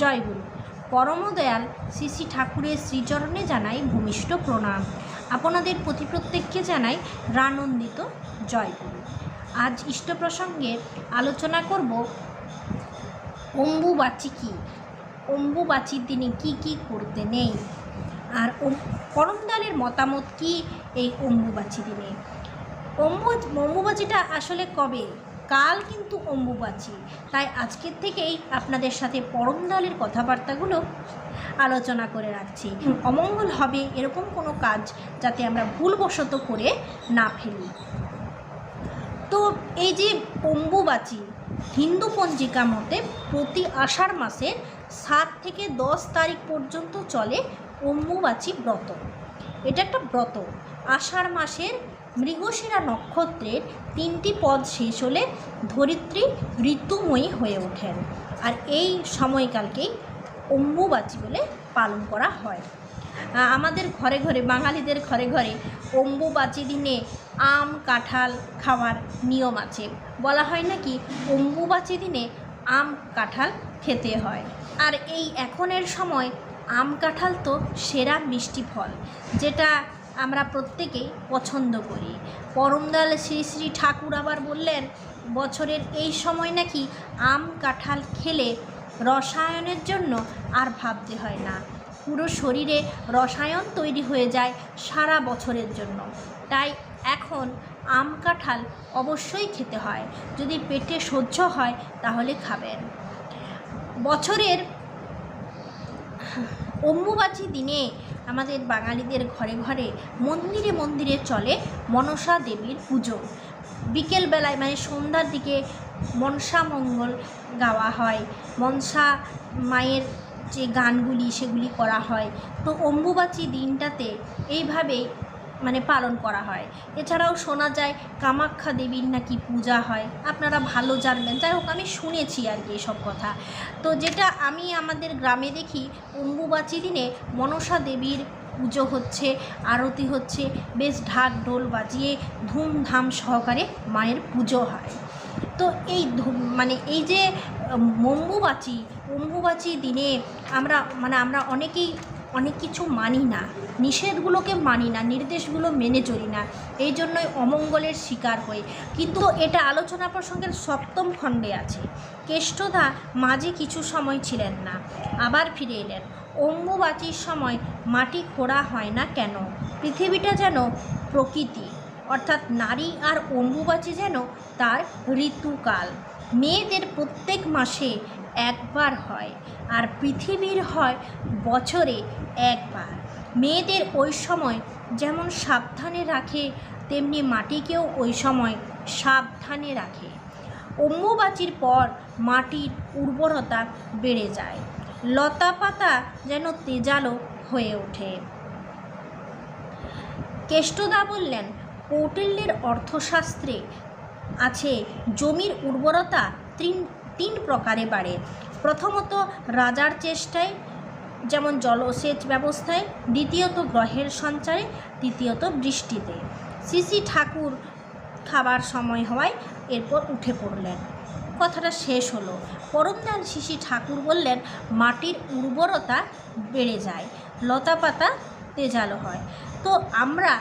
জয়গুরু পরমদয়াল শ্রী শ্রী ঠাকুরের শ্রীচরণে জানাই ভূমিষ্ঠ প্রণাম। আপনাদের প্রতি প্রত্যেককে জানাই রানন্দিত জয়গুরু আজ ইষ্ট প্রসঙ্গে আলোচনা করব অম্বুবাচি কী অম্বুবাচির দিনে কি কি করতে নেই? আর পরমদয়ালের মতামত কি এই অম্বুবাচি দিনে? অম্বু অম্বুবাচিটা আসলে কবে? কাল কিন্তু অম্বুবাচি। তাই আজকের থেকেই আপনাদের সাথে পরম দলের কথাবার্তাগুলো আলোচনা করে রাখছি। অমঙ্গল হবে এরকম কোনো কাজ যাতে আমরা ভুলবশত করে না ফেলি। তো এই যে অম্বুবাচি, হিন্দু পঞ্জিকা মতে প্রতি আষাঢ় মাসের সাত থেকে দশ তারিখ পর্যন্ত চলে অম্বুবাচি ব্রত। এটা একটা ব্রত। আষাঢ় মাসের মৃগশিরা নক্ষত্রের তিনটি পদ শেষ হলে ধরিত্রী ঋতুময়ী হয়ে ওঠেন। আর এই সময়কালকেই অম্বুবাচি বলে পালন করা হয়। আমাদের ঘরে ঘরে, বাঙালিদের ঘরে ঘরে অম্বুবাচি দিনে আম, কাঁঠাল খাওয়ার নিয়ম আছে। বলা হয় নাকি অম্বুবাচি দিনে আম, কাঁঠাল খেতে হয়। আর এই এখনের সময় আম, কাঁঠাল তো সেরা মিষ্টি ফল, যেটা আমরা প্রত্যেকেই পছন্দ করি। পরমদাল শ্রী শ্রী ঠাকুর আবার বললেন, বছরের এই সময় নাকি আম কাঁঠাল খেলে রসায়নের জন্য আর ভাবতে হয় না। পুরো শরীরে রসায়ন তৈরি হয়ে যায় সারা বছরের জন্য। তাই এখন আম কাঁঠাল অবশ্যই খেতে হয়। যদি পেটে সহ্য হয়, তাহলে খাবেন। বছরের অম্বুবাচী দিনে আমাদের বাঙালিদের ঘরে ঘরে মন্দিরে মন্দিরে চলে মনসা দেবীর পুজো। বিকেলবেলায় মানে সন্ধ্যার দিকে মনসা মঙ্গল গাওয়া হয়। মনসা মায়ের যে গানগুলি সেগুলি করা হয়। তো অম্বুবাচী দিনটাতে এইভাবেই মানে পালন করা হয়। এছাড়াও শোনা যায়, কামাখ্যা দেবীর নাকি পূজা হয়। আপনারা ভালো জানবেন। যাই হোক, আমি শুনেছি আর কি এসব কথা। তো যেটা আমি আমাদের গ্রামে দেখি, অম্বুবাচী দিনে মনসা দেবীর পুজো হচ্ছে, আরতি হচ্ছে, বেশ ঢাক ঢোল বাজিয়ে ধুমধাম সহকারে মায়ের পুজো হয়। তো এই মানে এই যে, অম্বুবাচি অম্বুবাচি দিনে আমরা মানে আমরা অনেকেই অনেক কিছু মানি না, নিষেধগুলোকে মানি না, নির্দেশগুলো মেনে চলি না। এই জন্যই অমঙ্গলের শিকার হই। কিন্তু এটা আলোচনা প্রসঙ্গের সপ্তম খণ্ডে আছে। কেষ্টদা মাঝে কিছু সময় ছিলেন না, আবার ফিরে এলেন। অম্বুবাচির সময় মাটি খোঁড়া হয় না কেন? পৃথিবীটা যেন প্রকৃতি, অর্থাৎ নারী আর অম্বুবাচী যেন তার ঋতুকাল। মেয়েদের প্রত্যেক মাসে একবার হয় আর পৃথিবীর হয় বছরে একবার। মেয়েদের ওই সময় যেমন সাবধানে রাখে, তেমনি মাটিকেও ওই সময় সাবধানে রাখে। অম্বুবাচির পর মাটির উর্বরতা বেড়ে যায়। লতা পাতা যেন তেজালো হয়ে ওঠে। কেষ্টদা বললেন, কৌটিল্যের অর্থশাস্ত্রে আছে। জমির উর্বরতা তিন তিন প্রকারে বাড়ে। প্রথমত রাজার চেষ্টায়, যেমন জলসেচ ব্যবস্থায়, দ্বিতীয়ত গ্রহের সঞ্চারে, তৃতীয়ত বৃষ্টিতে। শ্রী ঠাকুর খাবার সময় হওয়ায় এরপর উঠে পড়লেন। কথাটা শেষ হলো। পরমদান শিশি ঠাকুর বললেন, মাটির উর্বরতা বেড়ে যায় লতা পাতা তেজালো হয়। তো আমরা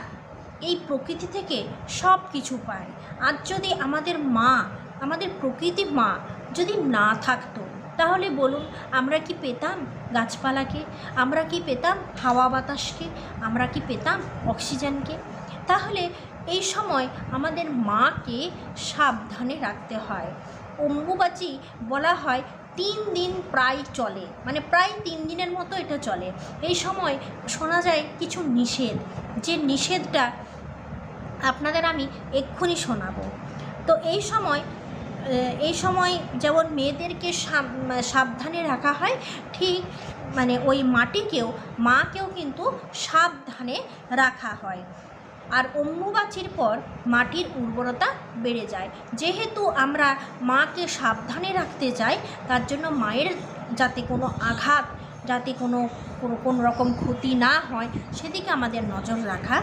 এই প্রকৃতি থেকে সব কিছু পাই আজ যদি আমাদের মা, আমাদের প্রকৃতি মা যদি না থাকতো, তাহলে বলুন, আমরা কি পেতাম গাছপালাকে? আমরা কি পেতাম হাওয়া বাতাসকে? আমরা কি পেতাম অক্সিজেনকে? তাহলে এই সময় আমাদের মাকে সাবধানে রাখতে হয়। অম্বুবাচি বলা হয় তিন দিন প্রায় চলে মানে প্রায় তিন দিনের মতো এটা চলে। এই সময় শোনা যায় কিছু নিষেধ। যে নিষেধটা আপনাদের আমি এক্ষুনি শোনাবো। তো এই সময় এই সময় যেমন মেয়েদেরকে সাবধানে রাখা হয়, ঠিক মানে ওই মাটিকেও, মাকেও কিন্তু সাবধানে রাখা হয়। আর অম্বুবাচির পর মাটির উর্বরতা বেড়ে যায়। যেহেতু আমরা মাকে সাবধানে রাখতে চাই, তার জন্য মায়ের যাতে কোনো আঘাত যাতে কোনো কোনো রকম ক্ষতি না হয়, সেদিকে আমাদের নজর রাখা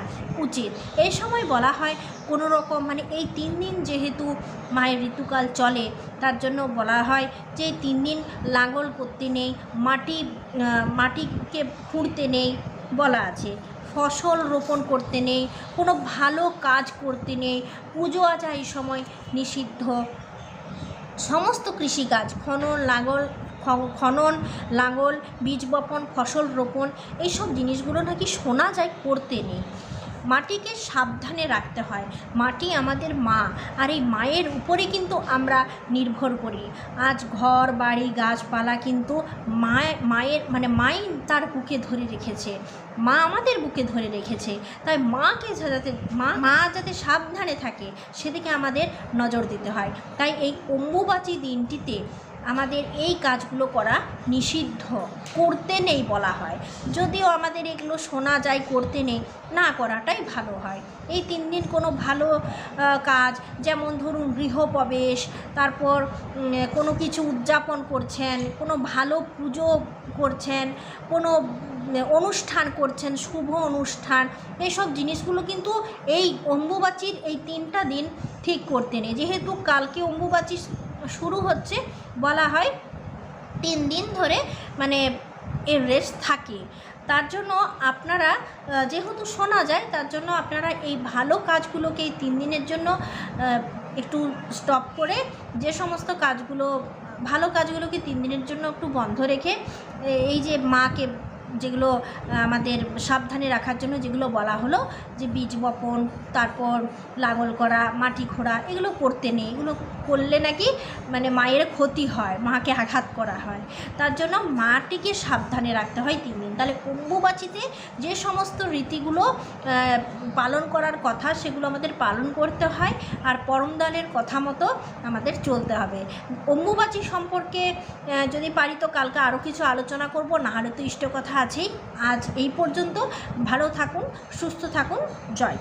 উচিত। এই সময় বলা হয় কোনো রকম মানে এই তিন দিন যেহেতু মায়ের ঋতুকাল চলে, তার জন্য বলা হয় যে তিন দিন লাঙল করতে নেই, মাটি মাটিকে খুঁড়তে নেই বলা আছে। ফসল রোপণ করতে নেই, কোনো ভালো কাজ করতে নেই, পুজো আচা এই সময় নিষিদ্ধ। সমস্ত কৃষিকাজ খনন লাঙল খনন, লাঙল, বীজ বপন, ফসল রোপণ এইসব জিনিসগুলো নাকি শোনা যায় করতে নেই। মাটিকে সাবধানে রাখতে হয়। মাটি আমাদের মা, আর এই মায়ের উপরে কিন্তু আমরা নির্ভর করি। আজ ঘর, বাড়ি, গাছপালা কিন্তু মায়, মায়ের মানে মাই তার বুকে ধরে রেখেছে। মা আমাদের বুকে ধরে রেখেছে। তাই মাকে যাতে, মা মা যাতে সাবধানে থাকে, সেদিকে আমাদের নজর দিতে হয়। তাই এই অম্বুবাচী দিনটিতে আমাদের এই কাজগুলো করা নিষিদ্ধ। করতে নেই বলা হয়। যদিও আমাদের এগুলো শোনা যায় করতে নেই, না করাটাই ভালো হয়। এই তিন দিন কোনো ভালো কাজ, যেমন ধরুন গৃহপ্রবেশ, তারপর কোনো কিছু উদযাপন করছেন, কোনো ভালো পুজো করছেন, কোনো অনুষ্ঠান করছেন, শুভ অনুষ্ঠান এইসব জিনিসগুলো কিন্তু এই অম্বুবাচীর এই তিনটা দিন ঠিক করতে নেই। যেহেতু কালকে অম্বুবাচী শুরু হচ্ছে, বলা হয় তিন দিন ধরে মানে এর রেস্ট থাকে। তার জন্য আপনারা যেহেতু শোনা যায়, তার জন্য আপনারা এই ভালো কাজগুলোকে এই তিন দিনের জন্য একটু স্টপ করে যে সমস্ত কাজগুলো, ভালো কাজগুলোকে তিন দিনের জন্য একটু বন্ধ রেখে এই যে মাকে যেগুলো আমাদের সাবধানে রাখার জন্য যেগুলো বলা হলো, যে বীজ বপন, তারপর লাঙল করা, মাটি খোঁড়া, এগুলো করতে নেই। এগুলো করলে নাকি মানে মায়ের ক্ষতি হয়, মাকে আঘাত করা হয়। তার জন্য মাটিকে সাবধানে রাখতে হয় তিন দিন। তাহলে অম্বুবাচিতে যে সমস্ত রীতিগুলো পালন করার কথা, সেগুলো আমাদের পালন করতে হয়, আর পরমদানের কথা মতো আমাদের চলতে হবে। অম্বুবাচী সম্পর্কে যদি পারি তো কালকে আরও কিছু আলোচনা করব না হলে তো ইষ্ট কথা আছেই আজ এই পর্যন্ত ভালো থাকুন সুস্থ থাকুন জয়